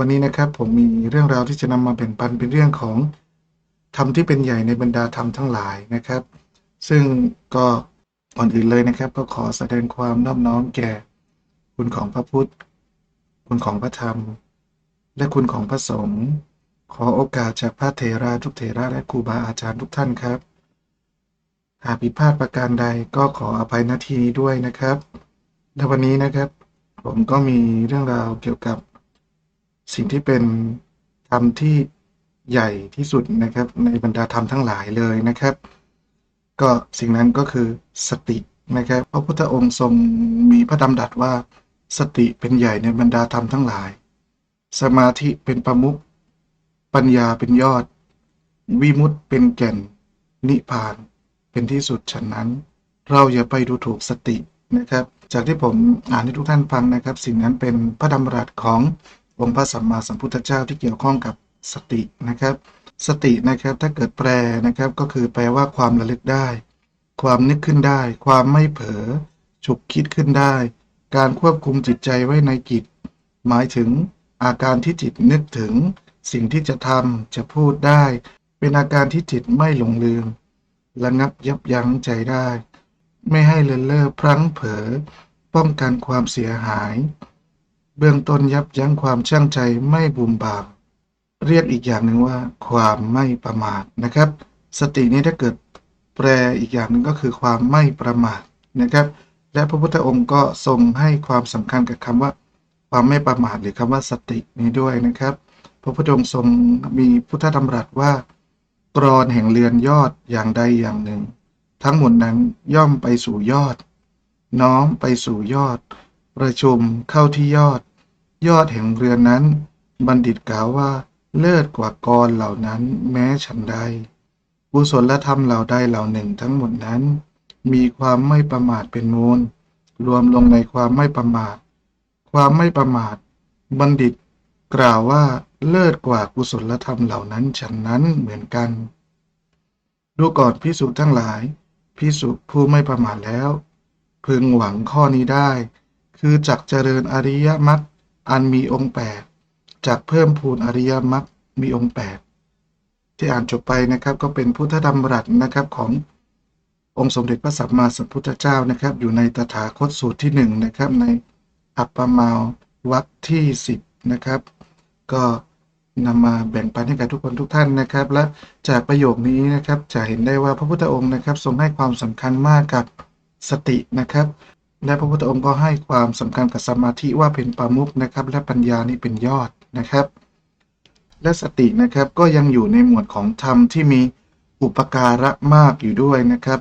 วันนี้นะครับผมมีเรื่องราวที่จะนำมาแบ่งปันเป็นเรื่องของธรรมที่เป็นใหญ่ในบรรดาธรรมทั้งหลายนะครับ ซึ่งก็ก่อนอื่นเลยนะครับ ก็ขอแสดงความนอบน้อมแก่ คุณของพระพุทธ คุณของพระธรรม และคุณของพระสงฆ์ขอโอกาสจากพระเถราทุกเถระและครูบาอาจารย์ทุกท่านครับ หากผิดพลาดประการใดก็ขออภัยนาทีนี้ด้วยนะครับและวันนี้นะครับ ผมก็มีเรื่องราวเกี่ยวกับ สิ่งที่เป็นธรรมที่ใหญ่ที่สุดนะครับ ในบรรดาธรรมทั้งหลายเลยนะครับ ก็สิ่งนั้นก็คือสตินะครับ พระพุทธองค์ทรงมีพระดำรัสว่าสติเป็นใหญ่ในบรรดาธรรมทั้งหลาย สมาธิเป็นประมุขปัญญาเป็นยอด วิมุตติเป็นแก่น นิพพานเป็นที่สุดฉะนั้น เราอย่าไปดูถูกสตินะครับ จากที่ผมอ่านให้ทุกท่านฟังนะครับ สิ่งนั้นเป็นพระดำรัสของ องค์พระสัมมาสัมพุทธเจ้าที่เกี่ยวข้องกับสตินะครับ สตินะครับถ้าเกิดแปลนะครับก็คือแปลว่าความระลึกได้ ความนึกขึ้นได้ ความไม่เผลอฉุกคิดขึ้นได้ การควบคุมจิตใจไว้ในกิจหมายถึงอาการที่จิตนึกถึง สิ่งที่จะทำจะพูดได้ เป็นอาการที่จิตไม่หลงลืมระงับยับยั้งใจได้ ไม่ให้เลินเล่อพลั้งเผลอป้องกันความเสียหาย เบื้องต้นยับยั้งความช่างใจไม่บุมบาม เรียกอีกอย่างหนึ่งว่า ความไม่ประมาทนะครับ สตินี้ถ้าเกิดแปลอีกอย่างหนึ่งก็คือความไม่ประมาทนะครับ และพระพุทธองค์ก็ทรงให้ความสำคัญกับคำว่า ความไม่ประมาทหรือคำว่าสตินี้ด้วยนะครับ พระพุทธองค์ทรงมีพุทธดำรัสว่ากรอนแห่งเรือนยอดอย่างใดอย่างหนึ่ง ทั้งหมดนั้นย่อมไปสู่ยอด น้อมไปสู่ยอด ประชุมเข้าที่ยอด ยอดแห่งเรือนนั้น บัณฑิตกล่าวว่า เลิศกว่ากรเหล่านั้นแม้ฉันใดกุศลธรรมเหล่าใดเหล่าหนึ่งทั้งหมดนั้น มีความไม่ประมาทเป็นมูล รวมลงในความไม่ประมาท ความไม่ประมาท บัณฑิตกล่าวว่าเลิศกว่ากุศลธรรมเหล่านั้นฉันนั้นเหมือนกัน ดูก่อนพิสุทั้งหลายพิสุผู้ไม่ประมาทแล้ว พึงหวังข้อนี้ได้ คือจักเจริญอริยมรรค อันมีองค์แปดจักเพิ่มพูนอริยมรรคมีองค์แปดที่อ่านจบไปนะครับก็เป็นพุทธธรรมรัตนะครับขององค์สมเด็จพระสัมมาสัมพุทธเจ้านะครับ อยู่ในตถาคตสูตรที่หนึ่งนะครับในอัปปมาววัคที่สิบนะครับ ก็นำมาแบ่งปันให้กับทุกคนทุกท่านนะครับ และจากประโยคนี้นะครับจะเห็นได้ว่าพระพุทธองค์นะครับ ทรงให้ความสำคัญมากกับสตินะครับ และพระพุทธองค์ก็ให้ความสำคัญกับสมาธิว่าเป็นปามุกนะครับ และปัญญานี่เป็นยอดนะครับ และสตินะครับก็ยังอยู่ในหมวดของธรรมที่มีอุปการะมากอยู่ด้วยนะครับ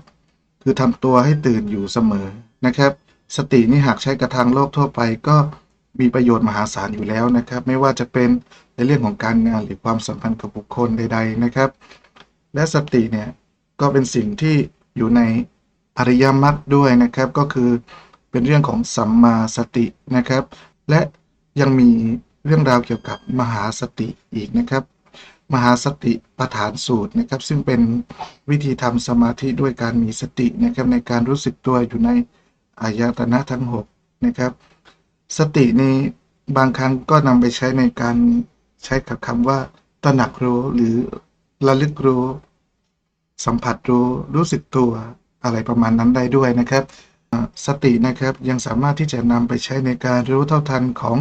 คือทำตัวให้ตื่นอยู่เสมอนะครับ สตินี่หากใช้กระทางโลกทั่วไปก็มีประโยชน์มหาศาลอยู่แล้วนะครับ ไม่ว่าจะเป็นในเรื่องของการงานหรือความสัมพันธ์กับบุคคลใด ๆนะครับ และสติเนี่ยก็เป็นสิ่งที่อยู่ในอริยมรรคด้วยนะครับก็คือ เป็นเรื่องของสัมมาสตินะครับ และยังมีเรื่องราวเกี่ยวกับมหาสติอีกนะครับ มหาสติประฐานสูตรนะครับ ซึ่งเป็นวิธีทำสมาธิด้วยการมีสตินะครับในการรู้สึกตัวอยู่ในอายตนะทั้ง6นะครับ สตินี้บางครั้งก็นำไปใช้ในการใช้กับคำว่าตระหนักรู้หรือระลึกรู้ สัมผัสรู้รู้สึกตัวอะไรประมาณนั้นได้ด้วยนะครับ สตินะครับยังสามารถที่จะนำไปใช้ในการรู้เท่าทันของ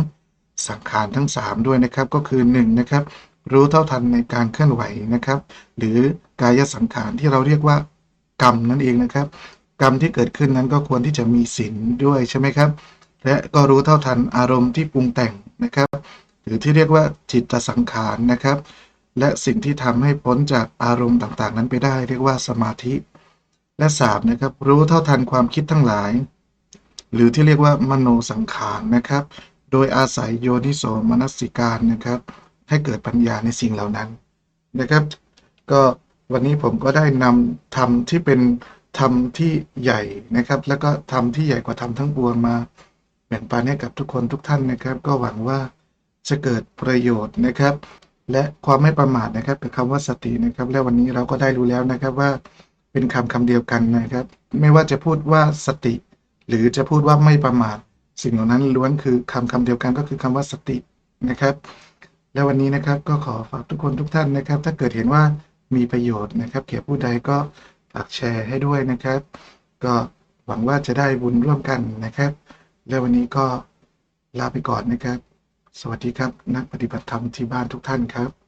สังขารทั้ง 3 ด้วยนะครับ ก็คือ1นะครับรู้เท่าทันในการเคลื่อนไหวนะครับ หรือกายสังขารที่เราเรียกว่ากรรมนั่นเองนะครับ กรรมที่เกิดขึ้นนั้นก็ควรที่จะมีศีลด้วยใช่ไหมครับ และก็รู้เท่าทันอารมณ์ที่ปรุงแต่งนะครับ หรือที่เรียกว่าจิตสังขารนะครับ และสิ่งที่ทำให้พ้นจากอารมณ์ต่างๆ นั้นไปได้ เรียกว่าสมาธิ และ3นะครับ รู้เท่าทันความคิดทั้งหลาย หรือที่เรียกว่ามโนสังขารนะครับ โดยอาศัยโยนิโสมนสิการนะครับ ให้เกิดปัญญาในสิ่งเหล่านั้นนะครับ ก็วันนี้ผมก็ได้นำธรรมที่เป็นธรรมที่ใหญ่นะครับ แล้วก็ธรรมที่ใหญ่กว่าธรรมทั้งปวงมาแบ่งปันให้กับทุกคนทุกท่านนะครับ ก็หวังว่าจะเกิดประโยชน์นะครับ และความไม่ประมาทนะครับกับคำว่าสตินะครับ และวันนี้เราก็ได้รู้แล้วนะครับว่า เป็นคำคำเดียวกันนะครับ ไม่ว่าจะพูดว่าสติ หรือจะพูดว่าไม่ประมาท สิ่งเหล่านั้นล้วนคือคำคำเดียวกันก็คือคำว่าสตินะครับ และวันนี้นะครับก็ขอฝากทุกคนทุกท่านนะครับ ถ้าเกิดเห็นว่ามีประโยชน์นะครับแก่ผู้ใดก็ฝากแชร์ให้ด้วยนะครับ ก็หวังว่าจะได้บุญร่วมกันนะครับ และวันนี้ก็ลาไปก่อนนะครับ สวัสดีครับ นักปฏิบัติธรรมที่บ้านทุกท่านครับ